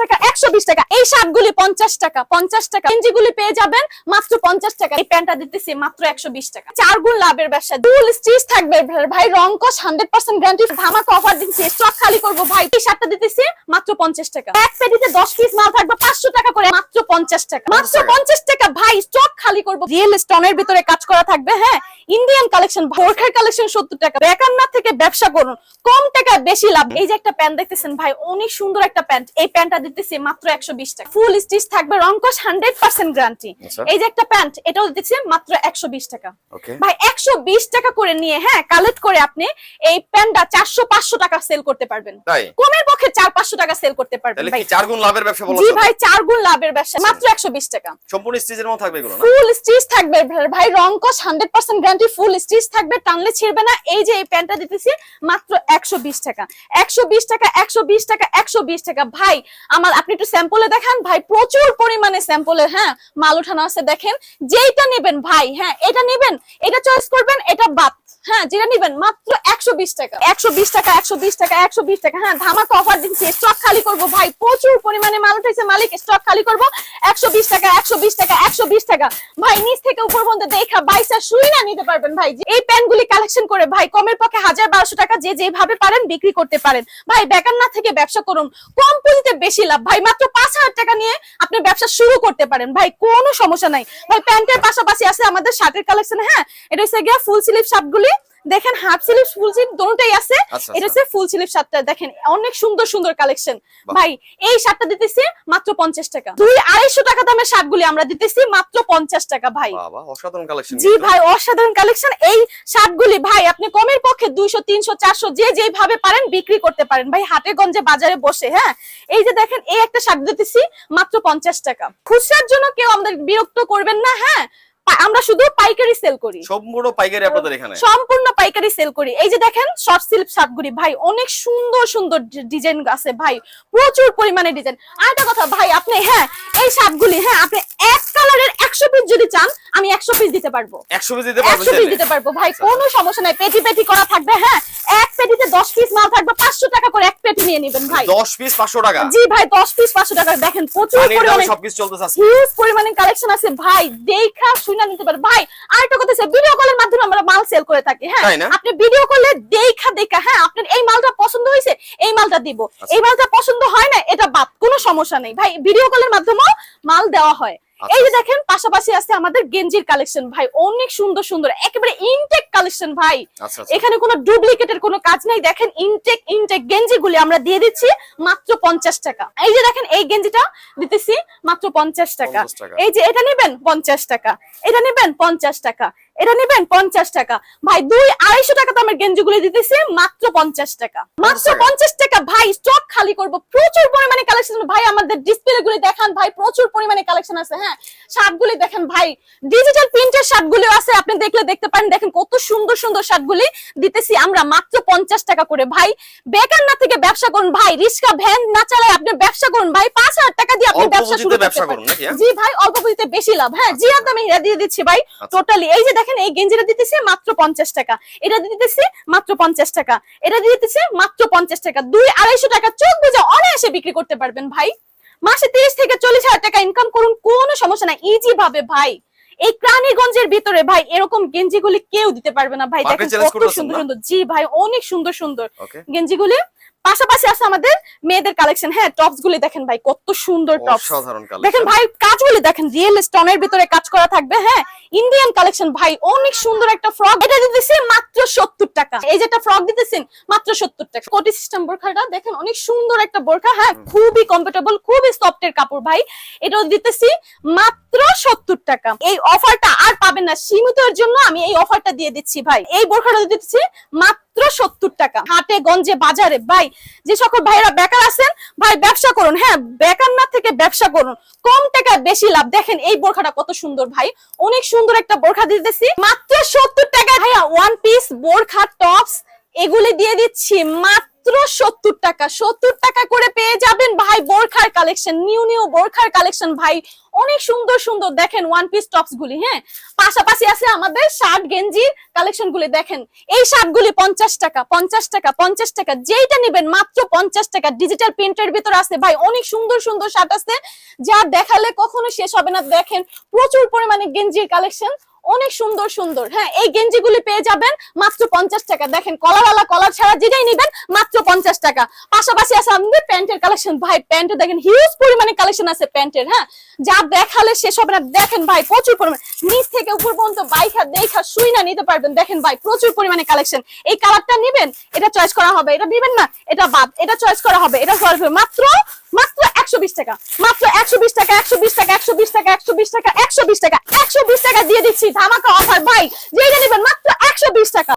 টাকা একশো বিশ টাকা। এই শার্টগুলি পঞ্চাশ টাকা পঞ্চাশ টাকা। গেঞ্জিগুলি পেয়ে যাবেন মাত্র পঞ্চাশ টাকা। এই প্যান্টটা দিতেছি মাত্র একশো বিশ টাকা। চার গুণ লাভের ব্যবসা। দুল স্টিচ থাকবে ভাই। রং কস হান্ড্রেড পার্সেন্ট গ্যারান্টি ধামাকে অফার দিচ্ছি স্টক খালি করব ভাই। এই শার্টটা দিতেছি মাত্র পঞ্চাশ টাকা। এক পেটিতে দশ পিস মাল থাকবে পাঁচশো টাকা করে। মাত্র পঞ্চাশ টাকা। মাত্র পঞ্চাশ টাকা। ভাই। স্টক খালি করব। রিয়েল স্টোনের ভিতরে কাজ করা থাকবে হ্যাঁ? ইন্ডিয়ান কালেকশন বোরখার কালেকশন সত্তর টাকা। বেকান্না থেকে ব্যবসা করুন কম টাকায় বেশি লাভ। এই যে একটা প্যান্ট দেখতেছেন ভাই অনেক সুন্দর একটা প্যান্ট এই প্যান্টটা দিতেছি মাত্র একশো বিশ টাকা। ফুল স্টিচ থাকবে রংকস হান্ড্রেড পার্সেন্ট গ্যারান্টি। এই যে একটা প্যান্ট এটাও দিতেছি মাত্র একশো বিশ টাকা। ভাই একশো বিশ টাকা করে নিয়ে হ্যাঁ কালেক্ট করে আপনি এই প্যান্টটা চারশো পাঁচশো টাকা সেল করতে পারবেন। কমের পক্ষে চার পাঁচশো টাকা সেল করতে পারবেন ভাই। চার গুণ লাভের ব্যবসা জি ভাই চার গুণ লাভের ব্যবসা মাত্র একশো বিশ টাকা। সম্পূর্ণ স্টিজের মতো থাকবে এগুলো না? ফুল স্টিচ থাকবে, ভাই। রং কস hundred percent guarantee full stitch থাকবে, টানলে ছিড়বে না। এই যে এই প্যান্টটা দিতেছি, মাত্র একশো বিশ টাকা। একশো বিশ টাকা, একশো বিশ টাকা, একশো বিশ টাকা। ভাই, আমার, আপনি একটু স্যাম্পলে দেখান। ভাই, প্রচুর পরিমাণে স্যাম্পলে হ্যাঁ মাল উঠানো আছে, দেখেন। যেইটা নেবেন, ভাই হ্যাঁ এটা নেবেন, এটা চয়েস করবেন, এটা বাদ। হ্যাঁ যেটা নিবেন মাত্র একশো বিশ টাকা। একশো বিশ টাকা, একশো বিশ টাকা, একশো বিশ টাকা। হ্যাঁ ধামাকা অফার দিচ্ছি। স্টক খালি করব। ভাই, প্রচুর পরিমাণে মাল উঠেছে মালিক। স্টক খালি করব। একশো বিশ টাকা, একশো বিশ টাকা, একশো বিশ টাকা। ভাই, নিচ থেকে উপর পর্যন্ত দেখা বাইসা শুই না নিতে পারবেন ভাই। এই প্যান্টগুলি কালেকশন করে, ভাই, কমের পক্ষে হাজার বারোশো টাকা যে যেভাবে পারেন বিক্রি করতে পারেন। ভাই বেকার না থেকে ব্যবসা করুন। কম পুঁজিতে বেশি লাভ। ভাই, মাত্র পাঁচ হাজার টাকা নিয়ে আপনি ব্যবসা শুরু করতে পারেন। ভাই, কোনো সমস্যা নাই। ভাই, প্যান্টের পাশাপাশি আছে আমাদের শার্টের কালেকশন হ্যাঁ এটা হচ্ছে গিয়া ফুল স্লিভ শার্টগুলি দেখেন হাফ স্লিভ ফুল স্লিভ দুটোই আছে। আচ্ছা, এটা আচ্ছা। হচ্ছে ফুল স্লিভ শার্টটা। দেখেন অনেক সুন্দর সুন্দর কালেকশন। ভাই এই শার্টটা দিতেছি মাত্র পঞ্চাশ টাকা। দুই আড়াইশো টাকা দামের শার্টগুলি আমরা দিতেছি মাত্র পঞ্চাশ টাকা ভাই। বাবা অসাধারণ কালেকশন জি ভাই অসাধারণ কালেকশন। এই শার্টগুলি ভাই আপনি কমের পক্ষে দুইশো তিনশো চারশো যে যেভাবে পারেন বিক্রি করতে পারেন। ভাই হাটে গঞ্জে বাজারে বসে হ্যাঁ? এই যে দেখেন এই একটা শার্ট দিতেছি মাত্র পঞ্চাশ টাকা। খুচরার জন্য কেউ আমাদের বিরক্ত করবেন না হ্যাঁ? আমরা শুধু পাইকারি সেল করি। সম্পূর্ণ পাইকারি আপনাদের এখানে। সম্পূর্ণ পাইকারি সেল করি। এই যে দেখেন শর্ট সিল্ক শার্টগুলি ভাই অনেক সুন্দর সুন্দর ডিজাইন আছে ভাই প্রচুর পরিমাণে ডিজাইন আর একটা কথা ভাই আপনি হ্যাঁ এই শার্টগুলি হ্যাঁ আপনি এক কালারের একশো পিস যদি চান আমি একশো পিস দিতে পারব। একশো পিস দিতে পারবেন একশো পিস দিতে পারব ভাই আচ্ছা। কোনো সমস্যা নাই। পেটি পেটি করা থাকবে হ্যাঁ এক পেটিতে দশ পিস মাল থাকবে পাঁচশো টাকা করে এক পেটি নিয়ে নেবেন ভাই। দশ পিস পাঁচশো টাকা। জি ভাই দশ পিস পাঁচশো টাকা। দেখেন প্রচুর পরিমাণে চলতেছে আজকে। হিউজ পরিমাণে কালেকশন আছে। ভাই দেখা শুনা নিতে পারে। ভাই আর একটা কথা ভিডিও কলের মাধ্যমে আমরা মাল সেল করে থাকি হ্যাঁ? আপনি ভিডিও কলে দেখা দেখা হ্যাঁ? আপনার এই মালটা পছন্দ হয়েছে এই মালটা দিব। আচ্ছা। এই মালটা পছন্দ হয় না এটা বাদ কোনো সমস্যা নেই। ভাই ভিডিও কলের মাধ্যমেও মাল দেওয়া হয়। আচ্ছা। এই যে দেখেন পাশাপাশি আছে আমাদের গেঞ্জির কালেকশন ভাই অনেক সুন্দর সুন্দর একেবারে ইনটেক কালেকশন ভাই। আচ্ছা। এখানে কোনো ডুপ্লিকেটের কোনো কাজ নাই। দেখেন ইনটেক ইনটেক গেঞ্জি গুলি আমরা দিয়ে দিচ্ছি মাত্র পঞ্চাশ টাকা। এই যে দেখেন এই গেঞ্জিটা দিতেছি মাত্র পঞ্চাশ টাকা। এই যে এটা নেবেন পঞ্চাশ টাকা। এটা নেবেন পঞ্চাশ টাকা। এটা নেবেন পঞ্চাশ টাকা। ভাই দুই আড়াইশো টাকা দামের গেঞ্জি গুলি দিতেছি মাত্র পঞ্চাশ টাকা। মাত্র টাকা? পঞ্চাশ টাকা। ভাই স্টক খালি করব। প্রচুর পরিমাণে কালেকশন ভাই আমাদের ডিসপ্লে গুলি দেখান। ভাই প্রচুর পরিমাণে কালেকশন আছে হ্যাঁ? শার্ট গুলি দেখেন ভাই। ডিজিটাল প্রিন্টের শার্ট গুলিও আছে। আপনি দেখলে দেখতে পারেন। দেখেন কত সুন্দর সুন্দর শার্ট গুলি দিতেছি আমরা মাত্র পঞ্চাশ টাকা করে। ভাই বেকার না থেকে ব্যবসা করুন। ভাই রিস্কা ভ্যান না চালায় আপনি ব্যবসা করুন। ভাই পাঁচ হাজার টাকা দিয়ে পুঁজিতে শুরু করতে ব্যবসা পারেন করুন নাকি, হ্যাঁ? জি ভাই অল্প পুঁজিতে বেশি লাভ। হ্যাঁ জি আমি হিরা দিয়ে দিচ্ছি ভাই। আচ্ছা। টোটালি এই যে দেখেন এই গেঞ্জিটা দিতেছি মাত্র পঞ্চাশ টাকা। এটা দিতেছি মাত্র পঞ্চাশ টাকা। এটা দিতেছি মাত্র পঞ্চাশ টাকা। দুই আড়াইশো টাকা চোখ বুঝে অনায়াসে বিক্রি করতে পারবেন ভাই। মাসে তিরিশ থেকে চল্লিশ হাজার টাকা ইনকাম করুন কোনো সমস্যা নাই। ইজি ভাবে ভাই এই প্রাণীগঞ্জের ভিতরে ভাই এরকম গেঞ্জিগুলি কেউ দিতে পারবে না ভাই। দেখেন কত সুন্দর সুন্দর। জি ভাই অনেক সুন্দর সুন্দর গেঞ্জিগুলি। পাশাপাশি আছে আমাদের মেয়েদের কালেকশন হ্যাঁ টপস গুলি দেখেন ভাই কত সুন্দর টপস দেখেন ভাই কাজগুলি দেখেন রিয়েল স্টোনের ভিতরে কাজ করা থাকবে হ্যাঁ? ইন্ডিয়ান কালেকশন ভাই অনেক সুন্দর একটা ফ্রক এটা দিতেছি মাত্র সত্তর টাকা। এই যেটা ফ্রক দিতেছেন মাত্র সত্তর টাকা। কোটি সিস্টেম বোরখাটা দেখেন অনেক সুন্দর একটা বোরখা হ্যাঁ? খুবই কমফোর্টেবল খুবই সফটের কাপড় ভাই। এটাও দিতেছি মাত্র সত্তর টাকা। এই অফারটা আর পাবেন না। সীমিতের জন্য আমি এই অফারটা দিয়ে দিচ্ছি ভাই। এই বোরখাটা দিতেছি মাত্র সত্তর টাকা। হাটে, গঞ্জে, বাজারে, ভাই, যে সকল ভাইরা বেকার আছেন, ভাই, ব্যবসা করুন। হ্যাঁ বেকার না থেকে ব্যবসা করুন। কম টাকা বেশি লাভ। দেখেন এই বোরখাটা কত সুন্দর, ভাই। অনেক সুন্দর একটা বোরখা দিতেছি। মাত্র সত্তর টাকা ভাইয়া ওয়ান পিস বোরখা টপস এগুলি দিয়ে দিচ্ছি মাত্র মাত্র সত্তর টাকা। সত্তর টাকা করে পেয়ে যাবেন ভাই বোরখার কালেকশন নিউ নিউ বোরখার কালেকশন ভাই। অনেক সুন্দর সুন্দর দেখেন ওয়ান পিস টপস গুলি হ্যাঁ? পাশাপাশি আছে আমাদের শার্ট গেঞ্জির কালেকশন গুলি, দেখেন। এই শার্ট গুলি পঞ্চাশ টাকা পঞ্চাশ টাকা পঞ্চাশ টাকা, যেইটা নেবেন মাত্র পঞ্চাশ টাকা। ডিজিটাল প্রিন্টের ভিতরে আছে ভাই, অনেক সুন্দর সুন্দর শার্ট আছে। যা দেখালে কখনো শেষ হবে না। দেখেন প্রচুর পরিমাণে গেঞ্জির কালেকশন অনেক সুন্দর সুন্দর। হ্যাঁ এই গেঞ্জিগুলি পেয়ে যাবেন মাত্র পঞ্চাশ টাকা। দেখেন কলারওয়ালা কলার ছাড়া যেটাই নেবেন, মাত্র পঞ্চাশ টাকা। পাশাপাশি আছে আমাদের প্যান্টের কালেকশন। ভাই, প্যান্টে দেখেন হিউজ পরিমাণে কালেকশন আছে প্যান্টের হ্যাঁ? যা দেখালে শেষ হবে না। দেখেন ভাই, প্রচুর পরিমাণে। নিচ থেকে উপর পর্যন্ত বাইখা দেখা শুই না নিতে পারবেন। দেখেন ভাই, প্রচুর পরিমাণে কালেকশন। এই কালারটা নেবেন, এটা চয়েস করা হবে। এটা দিবেন না, এটা বাদ। এটা চয়েস করা হবে। এটা মাত্র মাত্র একশো বিশ টাকা। মাত্র একশো বিশ টাকা, একশো বিশ টাকা, একশো বিশ টাকা, একশো বিশ টাকা, একশো বিশ টাকা, একশো বিশ টাকা দিয়ে দিচ্ছি ধামাকা অফার ভাই যেটা নেবেন মাত্র একশো বিশ টাকা।